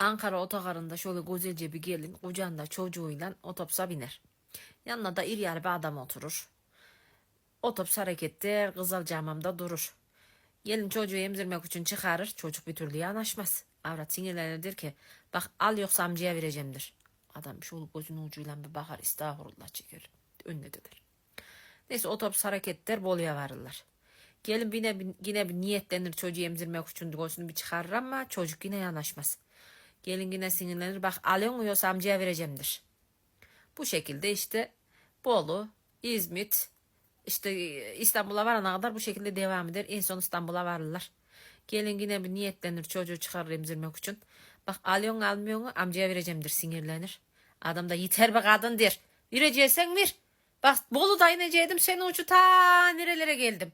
Ankara otogarında şöyle güzelce bir gelin kucağında çocuğuyla otobüse biner. Yanına da iri yarı bir adam oturur. Otobüs harekette kızıl camamda durur. Gelin çocuğu emzirmek için çıkarır. Çocuk bir türlü yanaşmaz. Avrat sinirlenir ki bak al yoksa amcaya vereceğimdir. Adam şöyle gözünün ucuyla bir bakar estağfurullah çeker. Önüne döner. Neyse otobüs hareketler Bolu'ya varırlar. Gelin yine, yine bir niyetlenir çocuğu emzirmek için gözünü bir çıkarır ama çocuk yine yanaşmaz. Gelin yine sinirlenir bak alıyor mu yoksa amcaya vereceğimdir. Bu şekilde işte Bolu, İzmit, işte İstanbul'a varana kadar bu şekilde devam eder. En son İstanbul'a varırlar. Gelin yine bir niyetlenir çocuğu çıkarır emzirmek için. Bak alıyorsun almıyorsun amcaya vereceğimdir sinirlenir. Adam da yeter be kadın der. Vereceksen ver. Bak Bolu'da ineceydim seni uçu ta nerelere geldim.